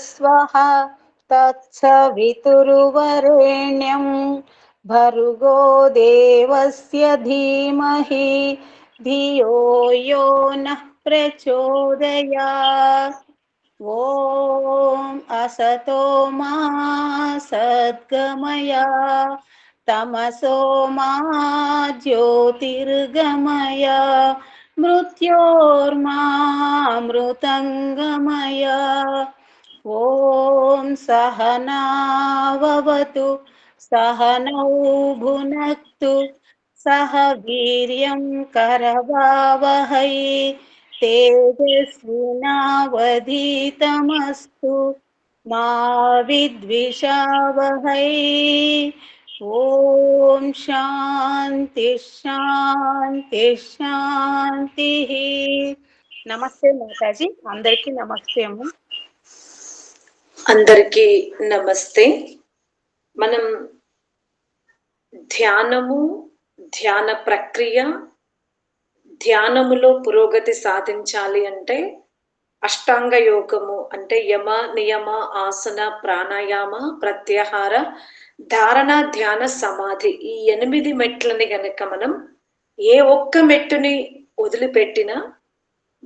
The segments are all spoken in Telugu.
स्वः तत्सवितुर्वरेण्यं भर्गो देवस्य धीमहि, धियो यो नः प्रचोदयात्। ॐ असतो मा सद्गमया, तमसो मा ज्योतिर्गमय, मृत्योर्मामृतङ्गमय। ॐ सहनाववतु सहनौ भुनक्तु सह वीर्यं करवावहै तेजस्विनावधीतमस्तु मा विद्विषावहै ఓం శాంతి శాంతి శాంతి నమస్తే మాతాజీ అందరికీ నమస్తే అమ్మ అందరికీ నమస్తే. మనం ధ్యానము ధ్యాన ప్రక్రియ ధ్యానములో పురోగతి సాధించాలి అంటే అష్టాంగ యోగము అంటే యమ నియమ ఆసన ప్రాణాయామ ప్రత్యాహార ధారణ ధ్యాన సమాధి ఈ ఎనిమిది మెట్లని గనక మనం ఏ ఒక్క మెట్టుని వదిలిపెట్టినా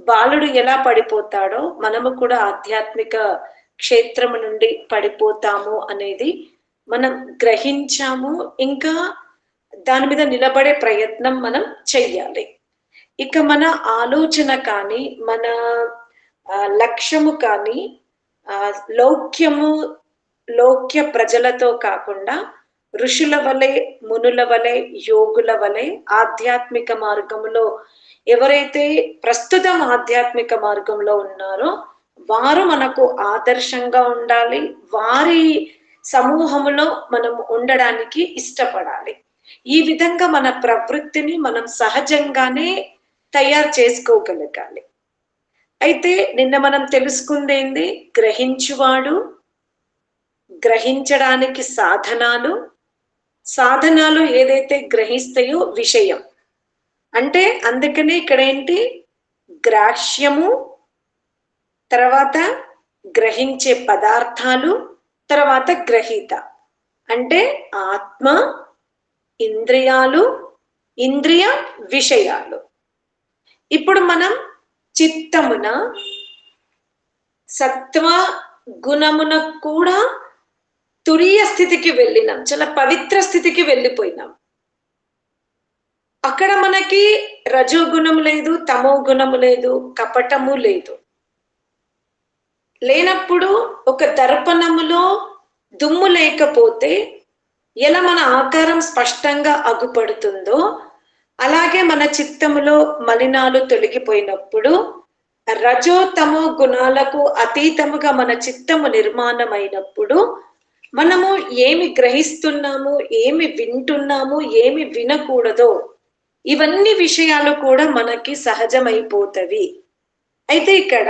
బాలుడు ఎలా పడిపోతాడో మనము కూడా ఆధ్యాత్మిక క్షేత్రము నుండి పడిపోతాము అనేది మనం గ్రహించాము. ఇంకా దాని మీద నిలబడే ప్రయత్నం మనం చెయ్యాలి. ఇక మన ఆలోచన కానీ మన లక్ష్యము కానీ లౌక్యము లోక్య ప్రజలతో కాకుండా ఋషుల వలె మునుల వలె యోగుల వలె ఆధ్యాత్మిక మార్గంలో ఎవరైతే ప్రస్తుతం ఆధ్యాత్మిక మార్గంలో ఉన్నారో వారు మనకు ఆదర్శంగా ఉండాలి. వారి సమూహములో మనం ఉండడానికి ఇష్టపడాలి. ఈ విధంగా మన ప్రవృత్తిని మనం సహజంగానే తయారు చేసుకోగలగాలి. అయితే నిన్న మనం తెలుసుకుందేంది? గ్రహించువాడు గ్రహించడానికి సాధనాలు. సాధనాలు ఏదైతే గ్రహిస్తాయో విషయం. అంటే అందుకనే ఇక్కడ ఏంటి గ్రాహ్యము తర్వాత గ్రహించే పదార్థాలు తర్వాత గ్రహీత. అంటే ఆత్మ ఇంద్రియాలు ఇంద్రియ విషయాలు. ఇప్పుడు మనం చిత్తమున సత్వ గుణమున కూడా తురియ స్థితికి వెళ్ళినాం. చాలా పవిత్ర స్థితికి వెళ్ళిపోయినాం. అక్కడ మనకి రజోగుణం లేదు తమో గుణము లేదు కపటము లేదు. లేనప్పుడు ఒక దర్పణములో దుమ్ము లేకపోతే ఎలా మన ఆకారం స్పష్టంగా అగుపడుతుందో అలాగే మన చిత్తములో మలినాలు తొలగిపోయినప్పుడు రజోతమో గుణాలకు అతీతముగా మన చిత్తము నిర్మాణమైనప్పుడు మనము ఏమి గ్రహిస్తున్నాము ఏమి వింటున్నాము ఏమి వినకూడదో ఇవన్నీ విషయాలు కూడా మనకి సహజమైపోతవి. అయితే ఇక్కడ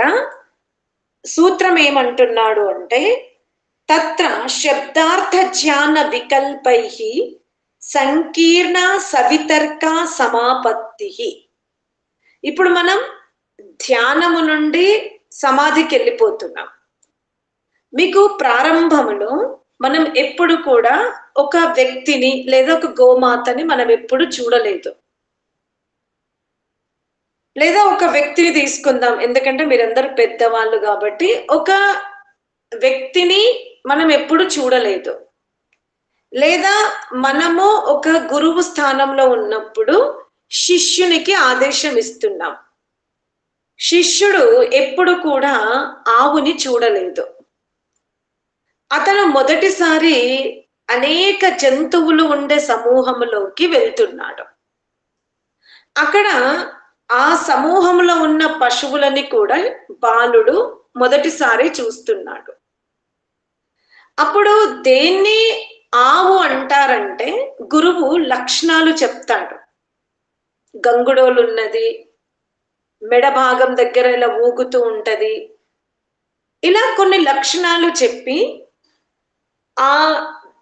సూత్రం ఏమంటున్నాడు అంటే తత్ర శబ్దార్థ ధ్యాన వికల్పై సంకీర్ణ సవితర్క సమాపత్తి. ఇప్పుడు మనం ధ్యానము నుండి సమాధికి వెళ్ళిపోతున్నాం మీకు ప్రారంభంలో మనం ఎప్పుడు కూడా ఒక వ్యక్తిని లేదా ఒక గోమాతని మనం ఎప్పుడు చూడలేదు. లేదా ఒక వ్యక్తిని తీసుకుందాం. ఎందుకంటే మీరందరూ పెద్దవాళ్ళు కాబట్టి ఒక వ్యక్తిని మనం ఎప్పుడు చూడలేదు. లేదా మనము ఒక గురువు స్థానంలో ఉన్నప్పుడు శిష్యునికి ఆదేశం ఇస్తున్నాం. శిష్యుడు ఎప్పుడు కూడా ఆవుని చూడలేదు. అతను మొదటిసారి అనేక జంతువులు ఉండే సమూహంలోకి వెళ్తున్నాడు. అక్కడ ఆ సమూహంలో ఉన్న పశువులని కూడా బాలుడు మొదటిసారి చూస్తున్నాడు. అప్పుడు దేన్ని ఆవు అంటారంటే గురువు లక్షణాలు చెప్తాడు. గంగుడోలు ఉన్నది మెడ భాగం దగ్గర ఇలా ఊగుతూ ఉంటది. ఇలా కొన్ని లక్షణాలు చెప్పి ఆ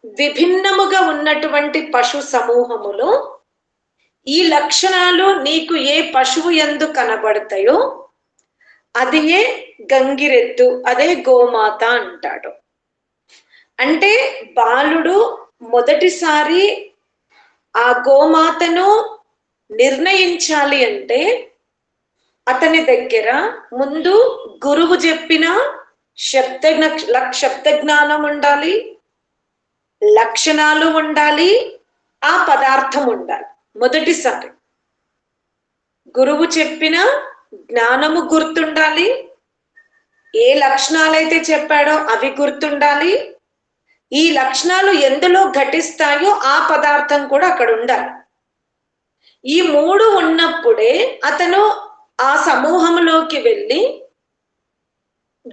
విభిన్నముగా ఉన్నటువంటి పశు సమూహములో ఈ లక్షణాలు నీకు ఏ పశువు ఎందు కనబడతాయో అదే గంగిరెద్దు అదే గోమాత అంటాడు. అంటే బాలుడు మొదటిసారి ఆ గోమాతను నిర్ణయించాలి అంటే అతని దగ్గర ముందు గురువు చెప్పిన శబ్ద శబ్ద జ్ఞానం ఉండాలి లక్షణాలు ఉండాలి ఆ పదార్థం ఉండాలి. మొదటిసారి. గురువు చెప్పిన జ్ఞానము గుర్తుండాలి. ఏ లక్షణాలైతే చెప్పాడో అవి గుర్తుండాలి. ఈ లక్షణాలు ఎందులో ఘటిస్తాయో ఆ పదార్థం కూడా అక్కడ ఉండాలి. ఈ మూడు ఉన్నప్పుడే అతను ఆ సమూహంలోకి వెళ్ళి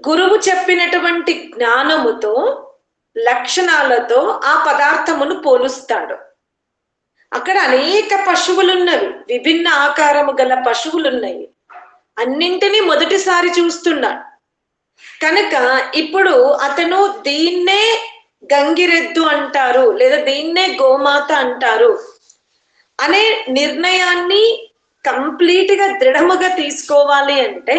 గురువు చెప్పినటువంటి జ్ఞానముతో లక్షణాలతో ఆ పదార్థమును పోలుస్తాడు. అక్కడ అనేక పశువులు ఉన్నవి విభిన్న ఆకారము గల పశువులు ఉన్నాయి అన్నింటినీ మొదటిసారి చూస్తున్నాడు కనుక ఇప్పుడు అతను దీన్నే గంగిరెద్దు అంటారు లేదా దీన్నే గోమాత అంటారు అనే నిర్ణయాన్ని కంప్లీట్గా దృఢముగా తీసుకోవాలి అంటే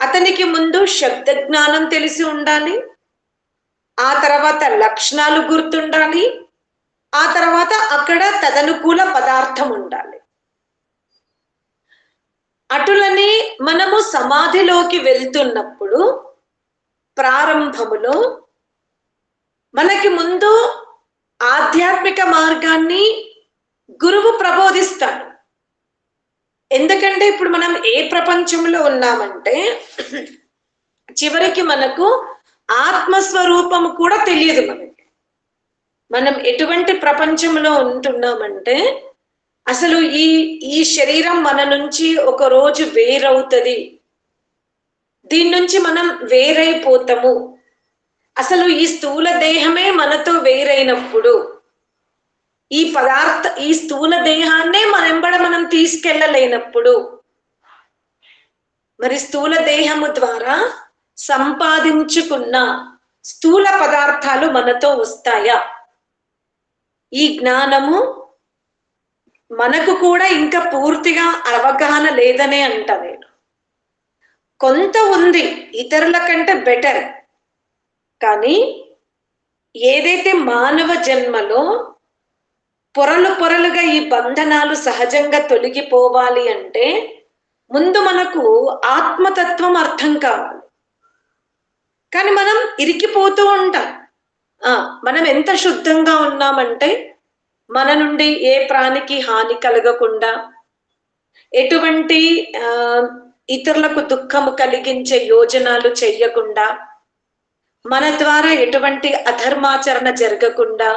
అతనికి ముందు శబ్ద జ్ఞానం తెలిసి ఉండాలి ఆ తర్వాత లక్షణాలు గుర్తుండాలి ఆ తర్వాత అక్కడ తదనుకూల పదార్థం ఉండాలి. అటులని మనము సమాధిలోకి వెళ్తున్నప్పుడు ప్రారంభములో మనకి ముందు ఆధ్యాత్మిక మార్గాన్ని గురువు ప్రబోధిస్తాడు. ఎందుకంటే ఇప్పుడు మనం ఏ ప్రపంచంలో ఉన్నామంటే చివరికి మనకు ఆత్మస్వరూపము కూడా తెలియదు మనకి. మనం ఎటువంటి ప్రపంచంలో ఉంటున్నామంటే అసలు ఈ ఈ శరీరం మన నుంచి ఒక రోజు వేరవుతుంది. దీని నుంచి మనం వేరైపోతాము. అసలు ఈ స్థూల దేహమే మనతో వేరైనప్పుడు ఈ పదార్థ ఈ స్థూల దేహాన్నే మనెంబడ మనం తీసుకెళ్ళలేనప్పుడు మరి స్థూల దేహము ద్వారా సంపాదించుకున్న స్థూల పదార్థాలు మనతో వస్తాయా? ఈ జ్ఞానము మనకు కూడా ఇంకా పూర్తిగా అవగాహన లేదనే అంట నేను. కొంత ఉంది ఇతరుల కంటే బెటర్ కానీ ఏదైతే మానవ జన్మలో పొరలు పొరలుగా ఈ బంధనాలు సహజంగా తొలగిపోవాలి అంటే ముందు మనకు ఆత్మతత్వం అర్థం కావాలి. కానీ మనం ఇరికిపోతూ ఉంటాం. మనం ఎంత శుద్ధంగా ఉన్నామంటే మన నుండి ఏ ప్రాణికి హాని కలగకుండా ఎటువంటి ఇతరులకు దుఃఖము కలిగించే యోజనాలు చెయ్యకుండా మన ద్వారా ఎటువంటి అధర్మాచరణ జరగకుండా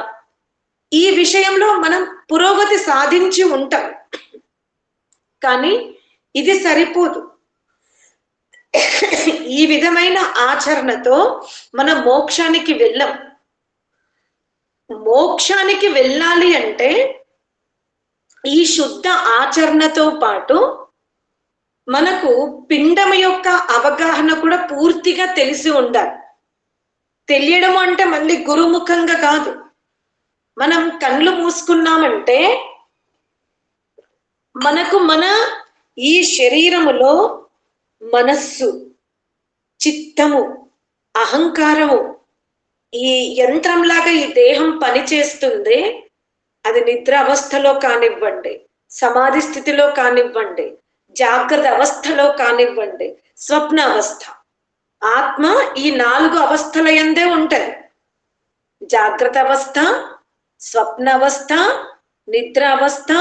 ఈ విషయంలో మనం పురోగతి సాధించి ఉంటాం. కానీ ఇది సరిపోదు. ఈ విధమైన ఆచరణతో మన మోక్షానికి వెళ్ళం. మోక్షానికి వెళ్ళాలి అంటే ఈ శుద్ధ ఆచరణతో పాటు మనకు పిండం యొక్క అవగాహన కూడా పూర్తిగా తెలిసి ఉండాలి. తెలియడం అంటే మళ్ళీ గురుముఖంగా కాదు. మనం కళ్ళు మూసుకున్నామంటే మనకు మన ఈ శరీరములో మనస్సు చిత్తము అహంకారము ఈ యంత్రంలాగా ఈ దేహం పనిచేస్తుంది అది నిద్ర అవస్థలో కానివ్వండి సమాధి స్థితిలో కానివ్వండి జాగ్రత్త అవస్థలో కానివ్వండి స్వప్న అవస్థ. ఆత్మ ఈ నాలుగు అవస్థల ఎందే ఉంటది. జాగ్రత్త అవస్థ స్వప్న అవస్థ నిద్ర అవస్థ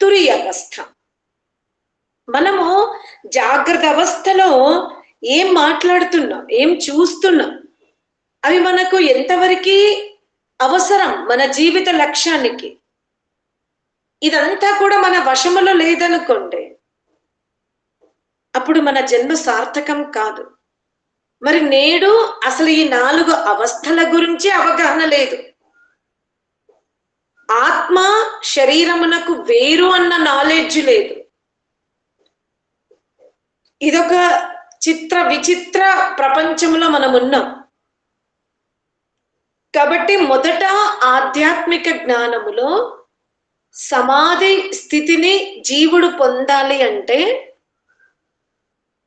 తురి అవస్థ. మనము జాగ్రత్త అవస్థలో ఏం మాట్లాడుతున్నాం ఏం చూస్తున్నాం అవి మనకు ఎంతవరకు అవసరం మన జీవిత లక్ష్యానికి? ఇదంతా కూడా మన వశములో లేదనుకోండి. అప్పుడు మన జన్మ సార్థకం కాదు. మరి నేడు అసలు ఈ నాలుగు అవస్థల గురించి అవగాహన లేదు. ఆత్మ శరీరమునకు వేరు అన్న నాలెడ్జ్ లేదు. ఇదొక చిత్ర విచిత్ర ప్రపంచంలో మనం ఉన్నాం కాబట్టి మొదట ఆధ్యాత్మిక జ్ఞానములో సమాధి స్థితిని జీవుడు పొందాలి అంటే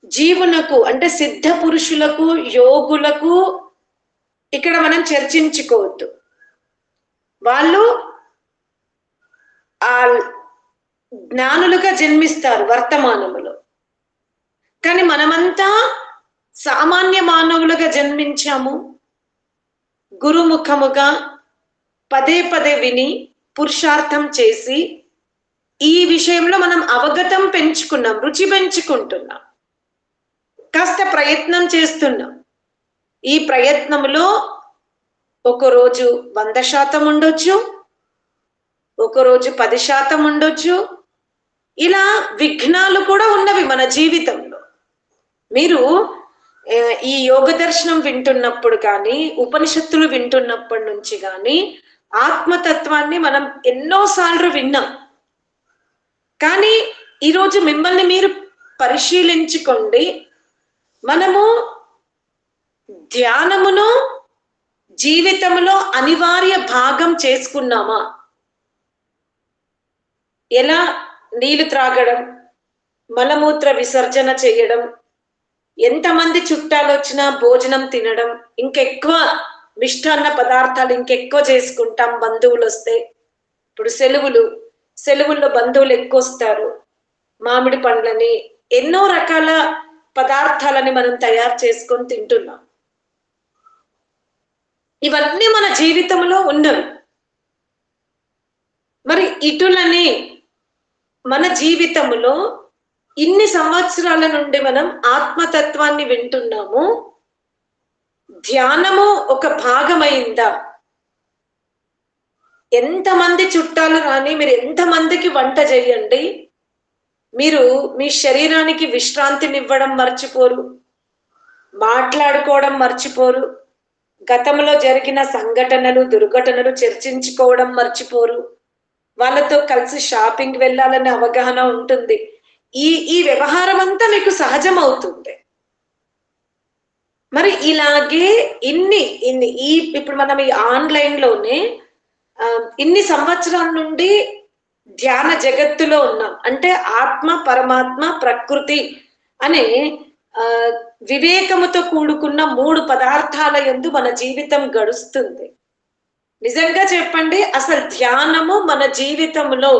జీవునకు అంటే సిద్ధ పురుషులకు యోగులకు ఇక్కడ మనం చర్చించుకోవద్దు. వాళ్ళు ఆ జ్ఞానులుగా జన్మిస్తారు వర్తమానములో. కానీ మనమంతా సామాన్య మానవులుగా జన్మించాము. గురుముఖముగా పదే పదే విని పురుషార్థం చేసి ఈ విషయంలో మనం అవగతం పెంచుకున్నాం రుచి పెంచుకుంటున్నాం. కాస్త ప్రయత్నం చేస్తున్నాం. ఈ ప్రయత్నంలో ఒకరోజు వంద శాతం ఉండొచ్చు ఒకరోజు పది శాతం ఉండొచ్చు. ఇలా విఘ్నాలు కూడా ఉన్నవి మన జీవితంలో. మీరు ఈ యోగ దర్శనం వింటున్నప్పుడు కానీ ఉపనిషత్తులు వింటున్నప్పటి నుంచి కానీ ఆత్మతత్వాన్ని మనం ఎన్నోసార్లు విన్నాం. కానీ ఈరోజు మిమ్మల్ని మీరు పరిశీలించుకోండి. మనము ధ్యానమును జీవితంలో అనివార్య భాగం చేసుకున్నామా? ఎలా? నీళ్ళు త్రాగడం మలమూత్ర విసర్జన చేయడం ఎంతమంది చుట్టాలు వచ్చినా భోజనం తినడం ఇంకెక్కువ మిష్టాన్న పదార్థాలు ఇంకెక్కువ చేసుకుంటాం బంధువులు వస్తే ఇప్పుడు సెలవులు సెలవుల్లో బంధువులు ఎక్కువ వస్తారు మామిడి పండ్లని ఎన్నో రకాల పదార్థాలని మనం తయారు చేసుకొని తింటున్నాం. ఇవన్నీ మన జీవితంలో ఉన్నవి. మరి ఇటులని మన జీవితంలో ఇన్ని సంవత్సరాల నుండి మనం ఆత్మతత్వాన్ని వింటున్నాము. ధ్యానము ఒక భాగమైందా? ఎంతమంది చుట్టాలు రాని మీరు ఎంతమందికి వంట చేయండి మీరు మీ శరీరానికి విశ్రాంతినివ్వడం మర్చిపోరు. మాట్లాడుకోవడం మర్చిపోరు. గతంలో జరిగిన సంఘటనలు దుర్ఘటనలు చర్చించుకోవడం మర్చిపోరు. వాళ్ళతో కలిసి షాపింగ్ వెళ్ళాలనే అవగాహన ఉంటుంది. ఈ ఈ వ్యవహారం అంతా మీకు సహజం అవుతుంది మరి ఇలాగే ఇన్ని ఇన్ని ఈ ఇప్పుడు మనం ఈ ఆన్లైన్లోనే ఇన్ని సంవత్సరాల నుండి ధ్యాన జగత్తులో ఉన్నాం. అంటే ఆత్మ పరమాత్మ ప్రకృతి అనే వివేకముతో కూడుకున్న మూడు పదార్థాల యందు మన జీవితం గడుస్తుంది. నిజంగా చెప్పండి అసలు ధ్యానము మన జీవితంలో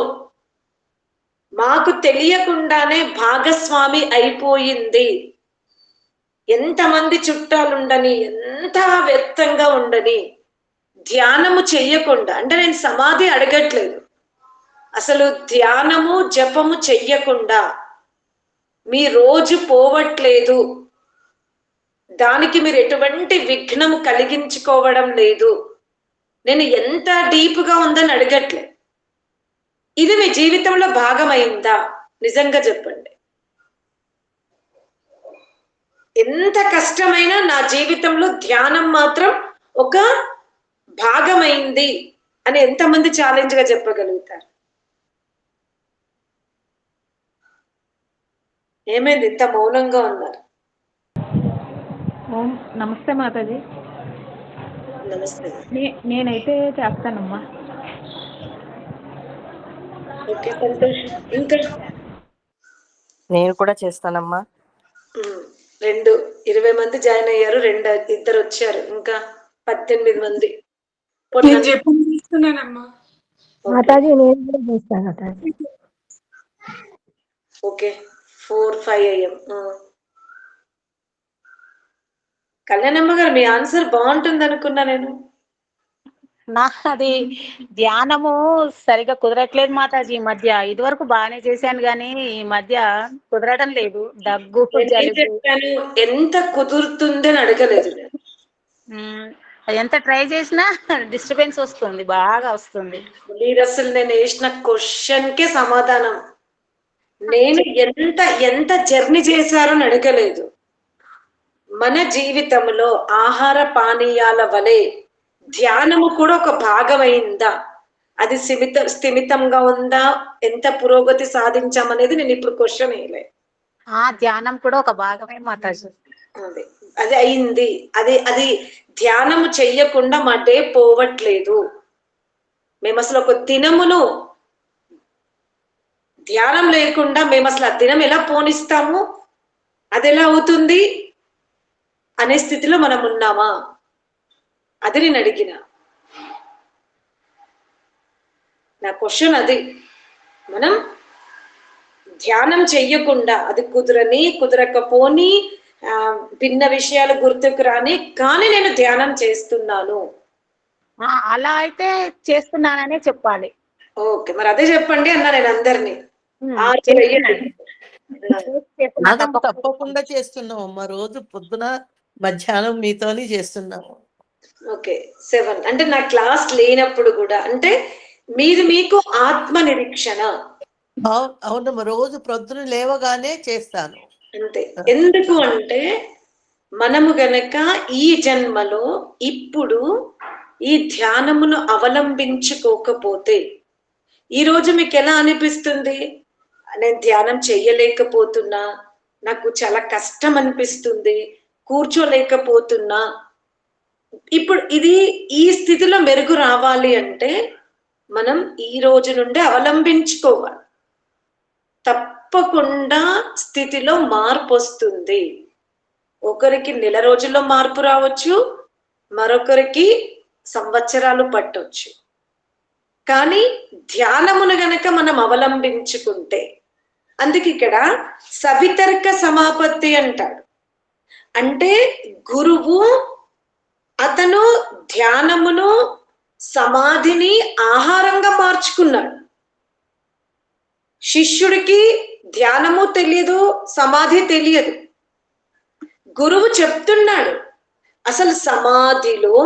మాకు తెలియకుండానే భాగస్వామి అయిపోయింది. ఎంతమంది చుట్టాలుండని ఎంత వ్యక్తంగా ఉండని ధ్యానము చెయ్యకుండా అంటే నేను సమాధి అడగట్లేదు. అసలు ధ్యానము జపము చెయ్యకుండా మీ రోజు పోవట్లేదు. దానికి మీరు ఎటువంటి విఘ్నము కలిగించుకోవడం లేదు. నేను ఎంత డీప్గా ఉందని అడగట్లేదు. ఇది మీ జీవితంలో భాగమైందా? నిజంగా చెప్పండి. ఎంత కష్టమైనా నా జీవితంలో ధ్యానం మాత్రం ఒక భాగమైంది అని ఎంతమంది ఛాలెంజ్గా చెప్పగలుగుతారు? ఏమైంది? ఇంత మౌనంగా ఉన్నారు. నమస్తే మాతాజీ. నమస్తే. నేనైతే చేస్తానమ్మా. ఓకే సంతోషం. ఇంకా? నేను కూడా చేస్తానమ్మా. రెండు. ఇరవై మంది జాయిన్ అయ్యారు రెండు ఇద్దరు వచ్చారు. ఇంకా పద్దెనిమిది మంది. నేను జపం చేస్తున్నానమ్మా. మాతాజీ నేను కూడా చేస్తాను మాతాజీ. ఓకే. ఫోర్ ఫైవ్ కళ్యాణమ్మ గారు మీ ఆన్సర్ బాగుంటుంది అనుకున్నా నేను. నా అది ధ్యానము సరిగా కుదరట్లేదు మాతాజీ ఈ మధ్య. ఇదివరకు బాగానే చేశాను కానీ ఈ మధ్య కుదరడం లేదు. దగ్గు ఎంత కుదురుతుందని అడగలేదు ఎంత ట్రై చేసినా డిస్టర్బెన్స్ వస్తుంది బాగా వస్తుంది. మీరు అసలు నేను వేసిన క్వశ్చన్ కే సమాధానం. నేను ఎంత ఎంత జర్నీ చేశారని అడగలేదు. మన జీవితంలో ఆహార పానీయాల వలె ధ్యానము కూడా ఒక భాగమైందా? అది స్థిమిత స్థిమితంగా ఉందా? ఎంత పురోగతి సాధించామనేది నేను ఇప్పుడు క్వశ్చన్ వేయలే. ఆ ధ్యానం కూడా ఒక భాగమే మాతాజీ. అది అది అయింది. అది అది ధ్యానము చెయ్యకుండా మా డే పోవట్లేదు. మేము అసలు ఒక దినమును ధ్యానం లేకుండా మేము అసలు ఆ దినం ఎలా పోనిస్తాము? అది ఎలా అవుతుంది? అనే స్థితిలో మనం ఉన్నామా? అది నేను అడిగిన. నా క్వశ్చన్ అది. మనం ధ్యానం చెయ్యకుండా అది కుదరని కుదరకపోని ఆ, భిన్న విషయాలు గుర్తుకు రాని కానీ నేను ధ్యానం చేస్తున్నాను. ఆ, అలా అయితే చేస్తున్నాననే చెప్పాలి. ఓకే మరి అదే చెప్పండి అన్నా నేను అందరినీ. తప్పకుండా. తప్పకుండా చేస్తున్నాం అమ్మ రోజు పొద్దున మధ్యాహ్నం మీతోని చేస్తున్నాము ఓకే సెవెన్. అంటే నా క్లాస్ లేనప్పుడు కూడా అంటే మీది మీకు ఆత్మ నిరీక్షణ అవు- అవునమ్మా రోజు ప్రొద్దున లేవగానే చేస్తాను. అంతే. ఎందుకు అంటే మనము గనక ఈ జన్మలో ఇప్పుడు ఈ ధ్యానమును అవలంబించుకోకపోతే ఈ రోజు మీకు ఎలా అనిపిస్తుంది? నేను ధ్యానం చెయ్యలేకపోతున్నా నాకు చాలా కష్టం అనిపిస్తుంది కూర్చోలేకపోతున్నా ఇప్పుడు ఇది ఈ స్థితిలో మెరుగు రావాలి అంటే మనం ఈ రోజు నుండి అవలంబించుకోవాలి. తప్పకుండా స్థితిలో మార్పు వస్తుంది. ఒకరికి నెల రోజుల్లో మార్పు రావచ్చు మరొకరికి సంవత్సరాలు పట్టొచ్చు. కానీ ధ్యానమును గనక మనం అవలంబించుకుంటే అందుకే ఇక్కడ సవితర్క సమాపత్తి అంటాడు అంటే గురువు అతను ధ్యానమును సమాధిని ఆహారంగా మార్చుకున్నాడు. శిష్యుడికి ధ్యానము తెలియదు సమాధి తెలియదు. గురువు చెప్తున్నాడు అసలు సమాధిలో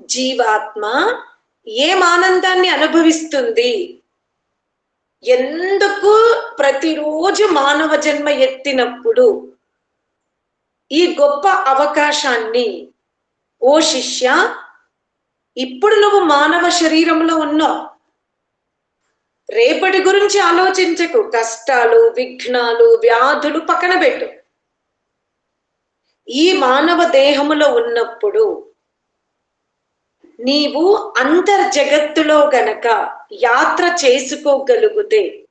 జీవాత్మ ఏం ఆనందాన్ని అనుభవిస్తుంది? ఎందుకు ప్రతిరోజు మానవ జన్మ ఎత్తినప్పుడు ఈ గొప్ప అవకాశాన్ని ఓ శిష్య ఇప్పుడు నువ్వు మానవ శరీరంలో ఉన్నావు. రేపటి గురించి ఆలోచించకు. కష్టాలు విఘ్నాలు వ్యాధులు పక్కన పెట్టు. ఈ మానవ దేహములో ఉన్నప్పుడు నీవు అంతర్జగత్తులో గనక యాత్ర చేసుకోగలిగితే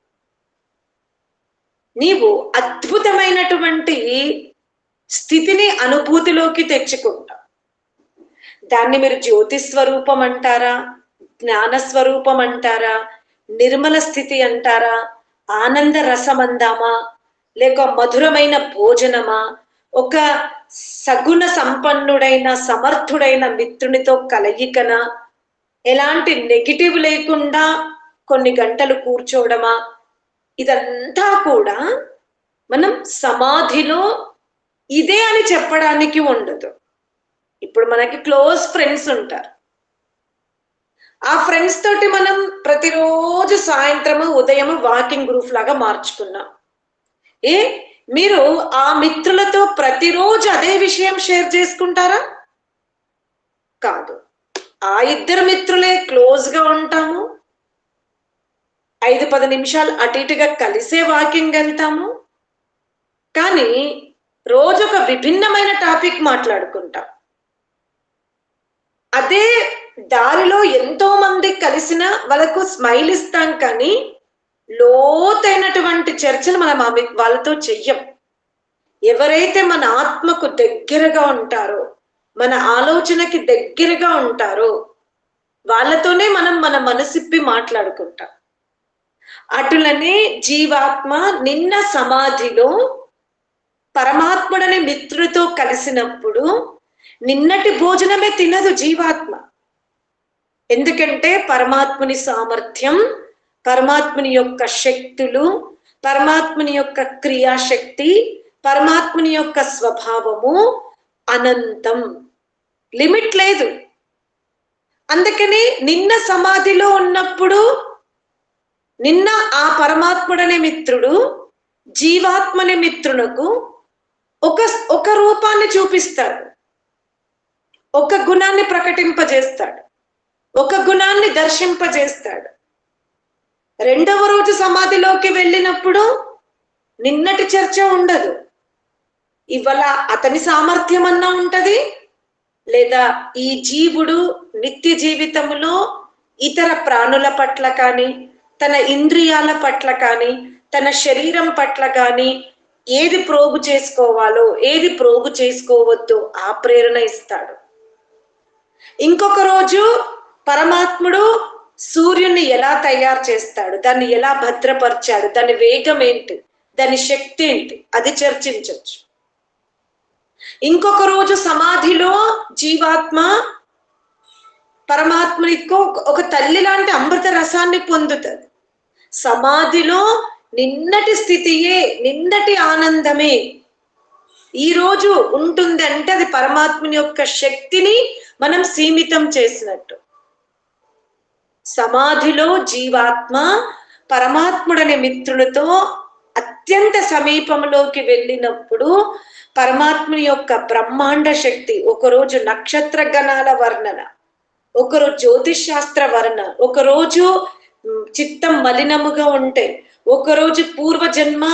నీవు అద్భుతమైనటువంటి స్థితిని అనుభూతిలోకి తెచ్చుకుంటావు. దాన్ని మీరు జ్యోతి స్వరూపం అంటారా జ్ఞాన స్వరూపం అంటారా నిర్మల స్థితి అంటారా? ఆనంద రసం అందామా లేక మధురమైన భోజనమా? ఒక సగుణ సంపన్నుడైన సమర్థుడైన మిత్రునితో కలయికన? ఎలాంటి నెగిటివ్ లేకుండా కొన్ని గంటలు కూర్చోవడమా? ఇదంతా కూడా మనం సమాధిలో ఇదే అని చెప్పడానికి ఉండదు. ఇప్పుడు మనకి క్లోజ్ ఫ్రెండ్స్ ఉంటారు. ఆ ఫ్రెండ్స్ తోటి మనం ప్రతిరోజు సాయంత్రము ఉదయం వాకింగ్ గ్రూప్ లాగా మార్చుకున్నాం. ఏ? మీరు ఆ మిత్రులతో ప్రతిరోజు అదే విషయం షేర్ చేసుకుంటారా? కాదు. ఆ ఇద్దరు మిత్రులే క్లోజ్గా ఉంటాము. ఐదు పది నిమిషాలు అటు ఇటుగా కలిసే వాకింగ్ వెళ్తాము. కానీ రోజు ఒక విభిన్నమైన టాపిక్ మాట్లాడుకుంటాం. అదే దారిలో ఎంతో మంది కలిసిన వాళ్ళకు స్మైల్ ఇస్తాం కానీ లోతైనటువంటి చర్చలు మనం ఆమె వాళ్ళతో చెయ్యం. ఎవరైతే మన ఆత్మకు దగ్గరగా ఉంటారో మన ఆలోచనకి దగ్గరగా ఉంటారో వాళ్ళతోనే మనం మన మనసిప్పి మాట్లాడుకుంటాం. అటులనే జీవాత్మ నిన్న సమాధిలో పరమాత్ముడనే మిత్రుడితో కలిసినప్పుడు నిన్నటి భోజనమే తినదు జీవాత్మ. ఎందుకంటే పరమాత్ముని సామర్థ్యం పరమాత్ముని యొక్క శక్తులు పరమాత్ముని యొక్క క్రియాశక్తి పరమాత్ముని యొక్క స్వభావము అనంతం. లిమిట్ లేదు. అందుకని నిన్న సమాధిలో ఉన్నప్పుడు నిన్న ఆ పరమాత్ముడనే మిత్రుడు జీవాత్మనే మిత్రునకు ఒక ఒక రూపాన్ని చూపిస్తాడు. ఒక గుణాన్ని ప్రకటింపజేస్తాడు. ఒక గుణాన్ని దర్శింపజేస్తాడు. రెండవ రోజు సమాధిలోకి వెళ్ళినప్పుడు నిన్నటి చర్చ ఉండదు. ఇవాళ అతని సామర్థ్యం అన్నా ఉంటది? లేదా ఈ జీవుడు నిత్య జీవితములో ఇతర ప్రాణుల పట్ల కానీ తన ఇంద్రియాల పట్ల కానీ తన శరీరం పట్ల కానీ ఏది ప్రోగు చేసుకోవాలో ఏది ప్రోగు చేసుకోవద్దో ఆ ప్రేరణ ఇస్తాడు. ఇంకొక రోజు పరమాత్ముడు సూర్యుని ఎలా తయారు చేస్తాడు? దాన్ని ఎలా భద్రపరిచాడు? దాని వేగం ఏంటి? దాని శక్తి ఏంటి? అది చర్చించవచ్చు ఇంకొక రోజు సమాధిలో జీవాత్మ పరమాత్మనికో ఒక తల్లి లాంటి అమృత రసాన్ని పొందుతుంది. సమాధిలో నిన్నటి స్థితియే నిన్నటి ఆనందమే. ఈ రోజు ఉంటుంది అంటే అది పరమాత్మని యొక్క శక్తిని మనం సీమితం చేసినట్టు. సమాధిలో జీవాత్మ పరమాత్ముడనే మిత్రులతో అత్యంత సమీపంలోకి వెళ్ళినప్పుడు పరమాత్ముని యొక్క బ్రహ్మాండ శక్తి ఒకరోజు నక్షత్ర గణాల వర్ణన ఒకరోజు జ్యోతిష్ శాస్త్ర వర్ణ ఒకరోజు చిత్తం మలినముగా ఉంటే ఒకరోజు పూర్వజన్మ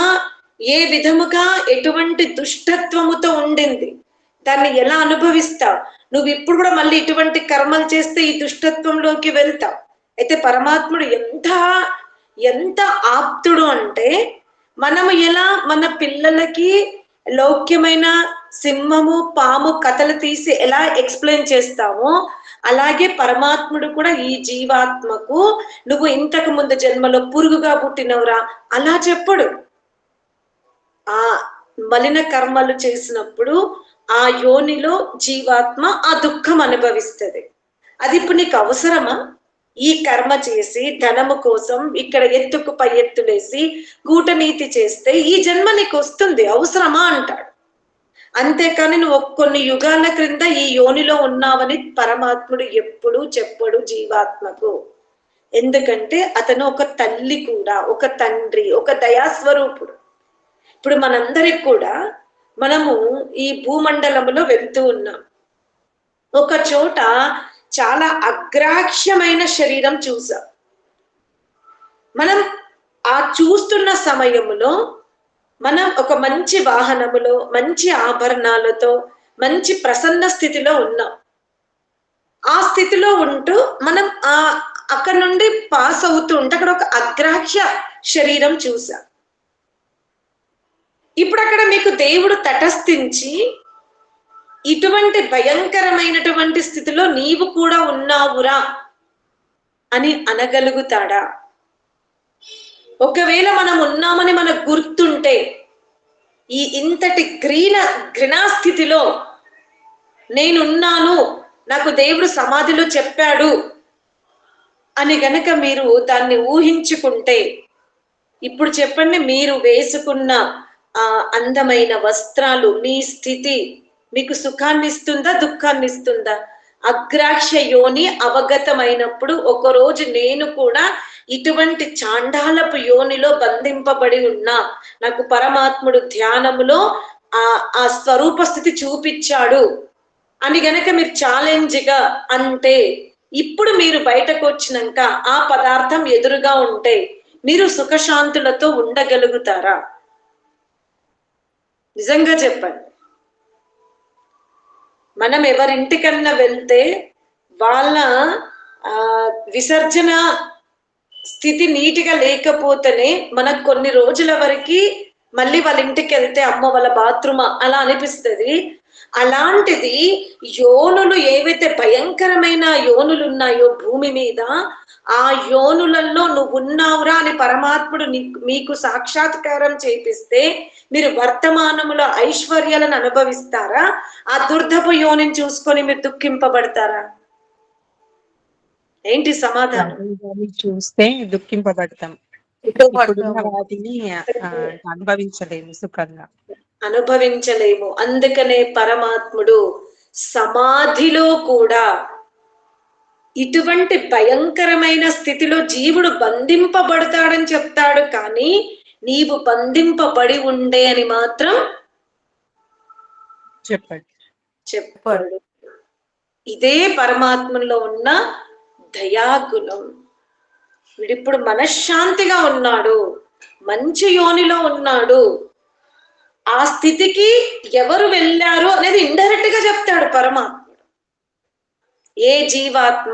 ఏ విధముగా ఎటువంటి దుష్టత్వముతో ఉండింది? దాన్ని ఎలా అనుభవిస్తావు? నువ్వు ఇప్పుడు కూడా మళ్ళీ ఇటువంటి కర్మలు చేస్తే ఈ దుష్టత్వంలోకి వెళ్తావు. అయితే పరమాత్ముడు ఎంత ఎంత ఆప్తుడు అంటే మనము ఎలా మన పిల్లలకి లౌక్యమైన సింహము పాము కథలు తీసి ఎలా ఎక్స్ప్లెయిన్ చేస్తామో అలాగే పరమాత్ముడు కూడా ఈ జీవాత్మకు నువ్వు ఇంతకు ముందు జన్మలో పురుగుగా పుట్టినవురా? అలా చెప్పడు. ఆ మలిన కర్మలు చేసినప్పుడు ఆ యోనిలో జీవాత్మ ఆ దుఃఖం అనుభవిస్తుంది. అది ఇప్పుడు నీకు అవసరమా? ఈ కర్మ చేసి ధనము కోసం ఇక్కడ ఎత్తుకు పై ఎత్తులేసి కూటనీతి చేస్తే ఈ జన్మ నీకు వస్తుంది అవసరమా అంటాడు. అంతేకాని నువ్వు కొన్ని యుగాల క్రింద ఈ యోనిలో ఉన్నావని పరమాత్ముడు ఎప్పుడు చెప్పడు జీవాత్మకు. ఎందుకంటే అతను ఒక తల్లి కూడా ఒక తండ్రి ఒక దయాస్వరూపుడు. ఇప్పుడు మనందరికి కూడా మనము ఈ భూమండలంలో వెళ్తూ ఉన్నాం. ఒక చోట చాలా అగ్రాహ్యమైన శరీరం చూసాం. మనం ఆ చూస్తున్న సమయంలో మనం ఒక మంచి వాహనములో మంచి ఆభరణాలతో మంచి ప్రసన్న స్థితిలో ఉన్నాం. ఆ స్థితిలో ఉంటూ మనం ఆ అక్కడ నుండి పాస్ అవుతూ ఉంటే అక్కడ ఒక అగ్రాహ్య శరీరం చూసాం. ఇప్పుడు అక్కడ మీకు దేవుడు తటస్థించి ఇటువంటి భయంకరమైనటువంటి స్థితిలో నీవు కూడా ఉన్నావురా అని అనగలుగుతాడా? ఒకవేళ మనం ఉన్నామని మనకు గుర్తుంటే ఈ ఇంతటి గ్రీన ఘృణాస్థితిలో నేనున్నాను నాకు దేవుడు సమాధిలో చెప్పాడు అని గనక మీరు దాన్ని ఊహించుకుంటే ఇప్పుడు చెప్పండి మీరు వేసుకున్న ఆ అందమైన వస్త్రాలు మీ స్థితి మీకు సుఖాన్ని ఇస్తుందా దుఃఖాన్ని ఇస్తుందా అగ్రాక్ష యోని అవగతమైనప్పుడు ఒకరోజు నేను కూడా ఇటువంటి చాండాలపు యోనిలో బంధింపబడి ఉన్నా. నాకు పరమాత్ముడు ధ్యానములో ఆ ఆ స్వరూప స్థితి చూపించాడు. అని గనక మీరు ఛాలెంజ్గా అంటే ఇప్పుడు మీరు బయటకు వచ్చినాక ఆ పదార్థం ఎదురుగా ఉంటే మీరు సుఖశాంతులతో ఉండగలుగుతారా? నిజంగా చెప్పండి. మనం ఎవరింటికన్నా వెళ్తే వాళ్ళ విసర్జన స్థితి నీటిగా లేకపోతేనే మనకు కొన్ని రోజుల వరకు మళ్ళీ వాళ్ళ ఇంటికి వెళ్తే అమ్మ వాళ్ళ బాత్రూమ్ అలా అనిపిస్తుంది. అలాంటిది యోనులు ఏవైతే భయంకరమైన యోనులు ఉన్నాయో భూమి మీద ఆ యోనులలో నువ్వు ఉన్నావురా అని పరమాత్ముడు మీకు సాక్షాత్కారం చేపిస్తే మీరు వర్తమానములో ఐశ్వర్యాలను అనుభవిస్తారా? ఆ దుర్ధపు యోనిని చూసుకొని మీరు దుఃఖింపబడతారా? ఏంటి సమాధానం? చూస్తే దుఃఖింపబడతాం. వాటిని అనుభవించలేము సుఖంగా. అనుభవించలేము. అందుకనే పరమాత్ముడు సమాధిలో కూడా ఇటువంటి భయంకరమైన స్థితిలో జీవుడు బంధింపబడతాడని చెప్తాడు. కానీ నీవు బంధింపబడి ఉండే అని మాత్రం చెప్పండి. చెప్పాడు. ఇదే పరమాత్మలో ఉన్న దయాగుణం. వీడిప్పుడు మనశ్శాంతిగా ఉన్నాడు. మంచి యోనిలో ఉన్నాడు. ఆ స్థితికి ఎవరు వెళ్ళారు అనేది ఇండైరెక్ట్గా చెప్తాడు పరమాత్ముడు. ఏ జీవాత్మ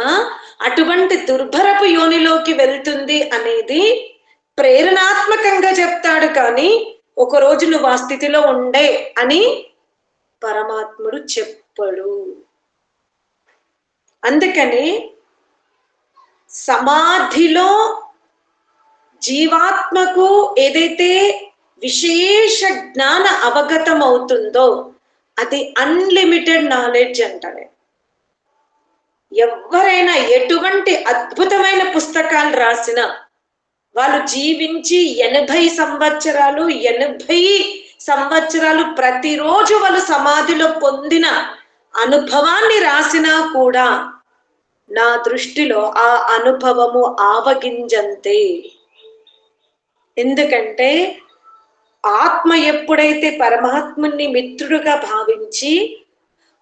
అటువంటి దుర్భరపు యోనిలోకి వెళ్తుంది అనేది ప్రేరణాత్మకంగా చెప్తాడు కానీ ఒక రోజు నువ్వు ఆ స్థితిలో ఉండే అని పరమాత్ముడు చెప్పడు. అందుకని సమాధిలో జీవాత్మకు ఏదైతే విశేష జ్ఞాన అవగతం అవుతుందో అది అన్లిమిటెడ్ నాలెడ్జ్ అంటారు ఎవరైనా ఎటువంటి అద్భుతమైన పుస్తకాలు రాసినా వాళ్ళు జీవించి ఎనభై సంవత్సరాలు ఎనభై సంవత్సరాలు ప్రతిరోజు వాళ్ళు సమాధిలో పొందిన అనుభవాన్ని రాసినా కూడా నా దృష్టిలో ఆ అనుభవము ఆవగింజంతే. ఎందుకంటే ఆత్మ ఎప్పుడైతే పరమాత్ముని మిత్రుడుగా భావించి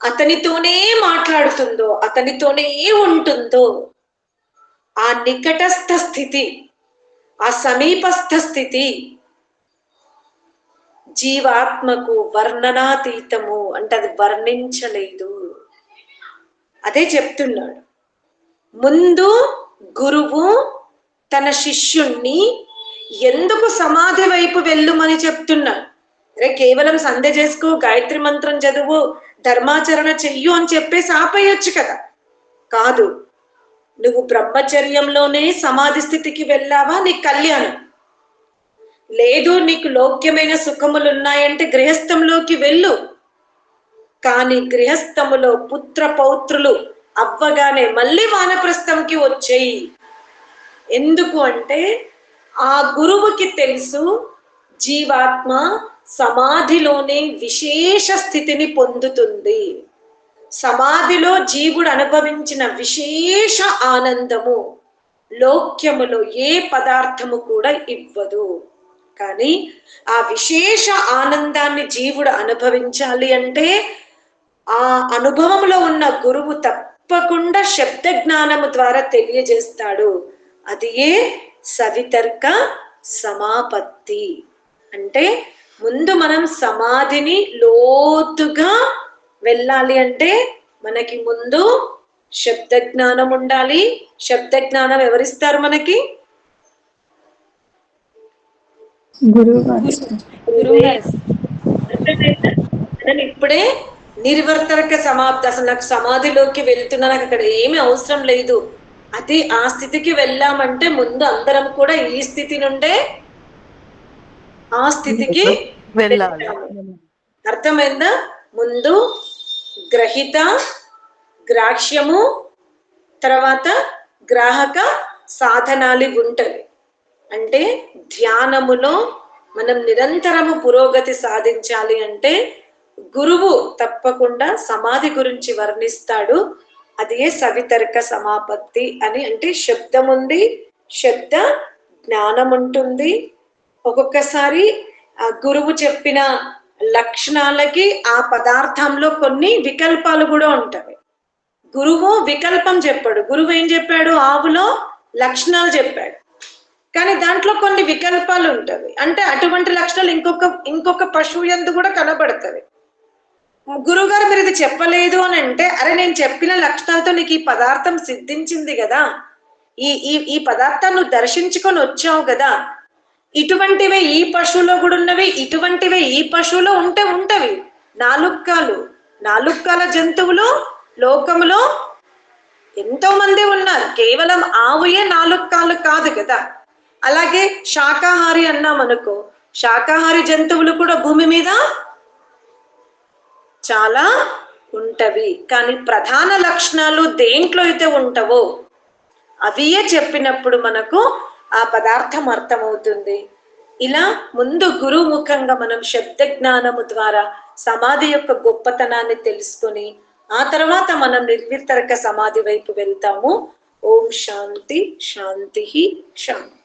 అతనితోనే మాట్లాడుతుందో అతనితోనే ఉంటుందో ఆ నికటస్థ స్థితి ఆ సమీపస్థ స్థితి జీవాత్మకు వర్ణనాతీతము అంటే అది వర్ణించలేదు. అదే చెప్తున్నాడు. ముందు గురువు తన శిష్యుణ్ణి ఎందుకు సమాధి వైపు వెళ్ళుమని చెప్తున్నాడు? అరే కేవలం సంధ్య చేసుకో గాయత్రి మంత్రం చదువు ధర్మాచరణ చెయ్యు అని చెప్పేసి ఆపేయొచ్చు కదా. కాదు నువ్వు బ్రహ్మచర్యంలోనే సమాధి స్థితికి వెళ్ళావా నీకు కళ్యాణం? లేదు నీకు లోక్యమైన సుఖములు ఉన్నాయంటే గృహస్థంలోకి వెళ్ళు. కానీ గృహస్థములో పుత్ర పౌత్రులు అవ్వగానే మళ్ళీ వానప్రస్థంకి వచ్చేయి. ఎందుకు అంటే ఆ గురువుకి తెలుసు జీవాత్మ సమాధిలోనే విశేష స్థితిని పొందుతుంది. సమాధిలో జీవుడు అనుభవించిన విశేష ఆనందము లోక్యములో ఏ పదార్థము కూడా ఇవ్వదు. కానీ ఆ విశేష ఆనందాన్ని జీవుడు అనుభవించాలి అంటే ఆ అనుభవంలో ఉన్న గురువు తప్పకుండా శబ్ద జ్ఞానము ద్వారా తెలియజేస్తాడు. అది ఏ? సవితర్క సమాపత్తి. అంటే ముందు మనం సమాధిని లోతుగా వెళ్ళాలి అంటే మనకి ముందు శబ్ద జ్ఞానం ఉండాలి. శబ్ద జ్ఞానం ఎవరిస్తారు మనకి? నేను ఇప్పుడే నిర్వర్తనక సమాప్తి. అసలు నాకు సమాధిలోకి వెళ్తున్నా నాకు అక్కడ ఏమీ అవసరం లేదు. అది ఆ స్థితికి వెళ్ళామంటే ముందు అందరం కూడా ఈ స్థితి నుండే ఆ స్థితికి వెళ్ళాలి. అర్థమైందా? ముందు గ్రహిత గ్రాహ్యము తర్వాత గ్రాహక సాధనాలు ఉంటవి. అంటే ధ్యానములో మనం నిరంతరము పురోగతి సాధించాలి అంటే గురువు తప్పకుండా సమాధి గురించి వర్ణిస్తాడు. అదే సవితర్క సమాపత్తి అని అంటే శబ్దం ఉంది శబ్ద జ్ఞానం ఉంటుంది ఒక్కొక్కసారి ఆ గురువు చెప్పిన లక్షణాలకి ఆ పదార్థంలో కొన్ని వికల్పాలు కూడా ఉంటాయి గురువు వికల్పం చెప్పాడు. గురువు ఏం చెప్పాడు? ఆవులో లక్షణాలు చెప్పాడు. కానీ దాంట్లో కొన్ని వికల్పాలు ఉంటవి. అంటే అటువంటి లక్షణాలు ఇంకొక ఇంకొక పశువు ఎందు కూడా కనబడుతుంది గురువుగారు మీరు ఇది చెప్పలేదు అని అంటే అరే నేను చెప్పిన లక్షణాలతో నీకు ఈ పదార్థం సిద్ధించింది కదా. ఈ ఈ ఈ పదార్థాన్ని నువ్వు దర్శించుకొని వచ్చావు కదా. ఇటువంటివే ఈ పశువులో కూడా ఉన్నవి ఇటువంటివే ఈ పశువులో ఉంటే ఉంటవి. నాలుక్కాలు నాలుక్కాల జంతువులు లోకములో ఎంతో మంది ఉన్నారు. కేవలం ఆవుయే నాలుక్కాలు కాదు కదా. అలాగే శాకాహారి అన్నాం అనుకో శాకాహారి జంతువులు కూడా భూమి మీద చాలా ఉంటవి. కానీ ప్రధాన లక్షణాలు దేంట్లో అయితే ఉంటావో అవియే చెప్పినప్పుడు మనకు ఆ పదార్థం అర్థమవుతుంది. ఇలా ముందు గురువు ముఖంగా మనం శబ్ద జ్ఞానము ద్వారా సమాధి యొక్క గొప్పతనాన్ని తెలుసుకొని ఆ తర్వాత మనం నిర్వితరక సమాధి వైపు వెళ్తాము. ఓం శాంతి శాంతి శాంతి.